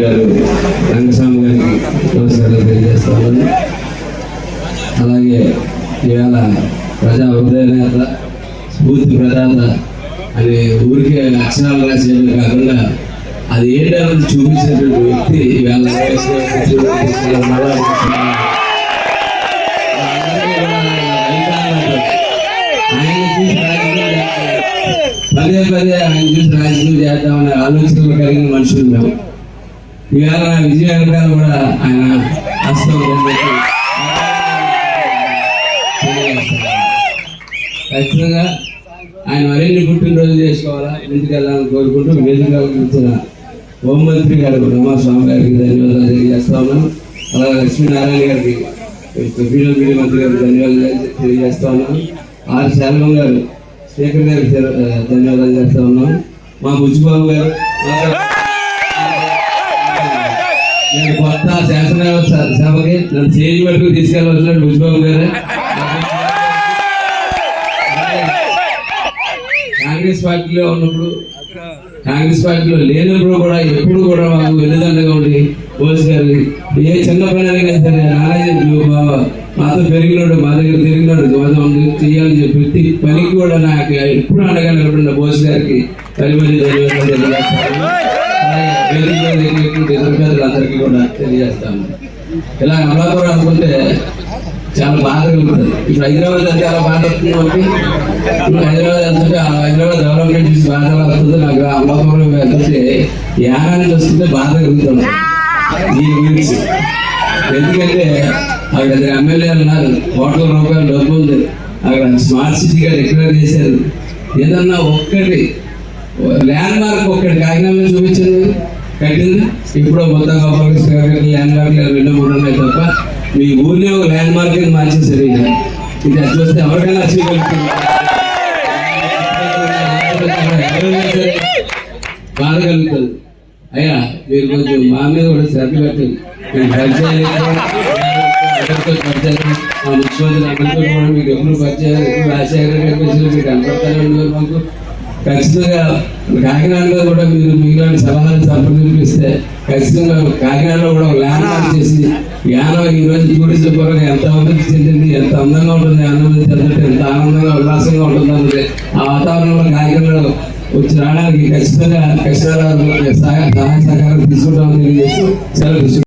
గారు రంగస్వామి గారికి నమస్కారాలు తెలియజేస్తాను అలాగే ఇవాళ ప్రజా ఉదయనేత స్ఫూర్తి ప్రదాత అనే ఊరికే అక్షరాలు రాసేది కాకుండా అది ఏంటన్నది చూపించినటువంటి వ్యక్తి ఇవాళ పదే పదే ఆయన చూసి రాజకీయం చేద్దామనే ఆలోచనలు కలిగిన మనుషులు మేము ఇవాళ విజయనగరం కూడా ఆయన హస్తం ఖచ్చితంగా ఆయన మరిన్ని పుట్టినరోజు చేసుకోవాలా? ఇంటికి వెళ్ళాలని కోరుకుంటూ వేదిక ఇచ్చిన హోంమంత్రి గారు రమాస్వామి గారికి ధన్యవాదాలు తెలియజేస్తా ఉన్నాం అలాగే లక్ష్మీనారాయణ గారికి పీడల్ మీడియా మంత్రి గారికి ధన్యవాదాలు తెలియజేస్తా ఉన్నాం ఆర్ శాల్వం గారు స్పీకర్ గారికి ధన్యవాదాలు చేస్తా ఉన్నాం మా బుజ్జిబాబు గారు నేను కొత్త శాసన సభకి నన్ను చేయి వరకు తీసుకెళ్ళవలసిన బుజ్జిబాబు గారు. కాంగ్రెస్ పార్టీలో ఉన్నప్పుడు కాంగ్రెస్ పార్టీలో లేనప్పుడు కూడా ఎప్పుడు కూడా మాకు వెన్నుదండగా ఉండి పోలీస్ గారి ఏ చిన్న పని సరే నారాయణ బాబా మాతో పెరిగినాడు మా దగ్గర తిరిగినాడు మాతో చేయాలని చెప్పి ప్రతి పనికి కూడా నాకు ఎప్పుడు అండగా నిలబడిన పోలీస్ గారికి పది మంది ధన్యవాదాలు కూడా తెలియజేస్తాను ఇలా అమలాపురం అనుకుంటే చాలా బాధ కలుగుతుంది ఇప్పుడు హైదరాబాద్ అంటే అలా బాధ వస్తుంది కాబట్టి ఇప్పుడు హైదరాబాద్ వెళ్తుంటే హైదరాబాద్ డెవలప్మెంట్ చూసి బాధ వస్తుంది నాకు అమలాపురం వెళ్తుంటే యానాన్ని వస్తుంటే బాధ కలుగుతుంది. దీని గురించి ఎందుకంటే అక్కడ ఇద్దరు ఎమ్మెల్యేలు ఉన్నారు. కోట్ల రూపాయలు డబ్బు ఉంది. అక్కడ స్మార్ట్ సిటీగా డిక్లేర్ చేశారు. ఏదన్నా ఒక్కటి ల్యాండ్ మార్క్ ఒక్కటి కాకినాడలో చూపించండి. కట్టింది ఇప్పుడు మొత్తం గోపాలకృష్ణ ల్యాండ్ మార్కులు రెండు మూడు ఉన్నాయి తప్ప మీ ఊరిని ఒక ల్యాండ్ మార్క్ కింద మార్చేసారు ఇక ఇది అది చూస్తే ఎవరికైనా వచ్చి బాధ కలుగుతుంది. అయ్యా మీరు కొంచెం మా మీద కూడా శ్రద్ధ పెట్టండి. మేము పరిచయాలు మా ముఖ్యమంత్రి అందరితో కూడా మీకు ఎప్పుడు పరిచయాలు ఎప్పుడు రాజశేఖర గారి మీకు అందరితో మాకు. ఖచ్చితంగా కాకినాడలో కూడా మీరు మీలాంటి సలహాలు సంప్రదింపిస్తే ఖచ్చితంగా కాకినాడలో కూడా ఒక ల్యాండ్ చేసి యానం ఈ రోజు టూరిజం పరంగా ఎంత అభివృద్ధి చెందింది ఎంత అందంగా ఉంటుంది అభివృద్ధి చెందితే ఎంత ఆనందంగా ఉల్లాసంగా ఉంటుంది అన్నది ఆ వాతావరణంలో కాకినాడలో వచ్చి రావడానికి ఖచ్చితంగా కృష్ణారావు సహాయ సహకారం తీసుకుంటామని తెలియజేస్తూ సెలవు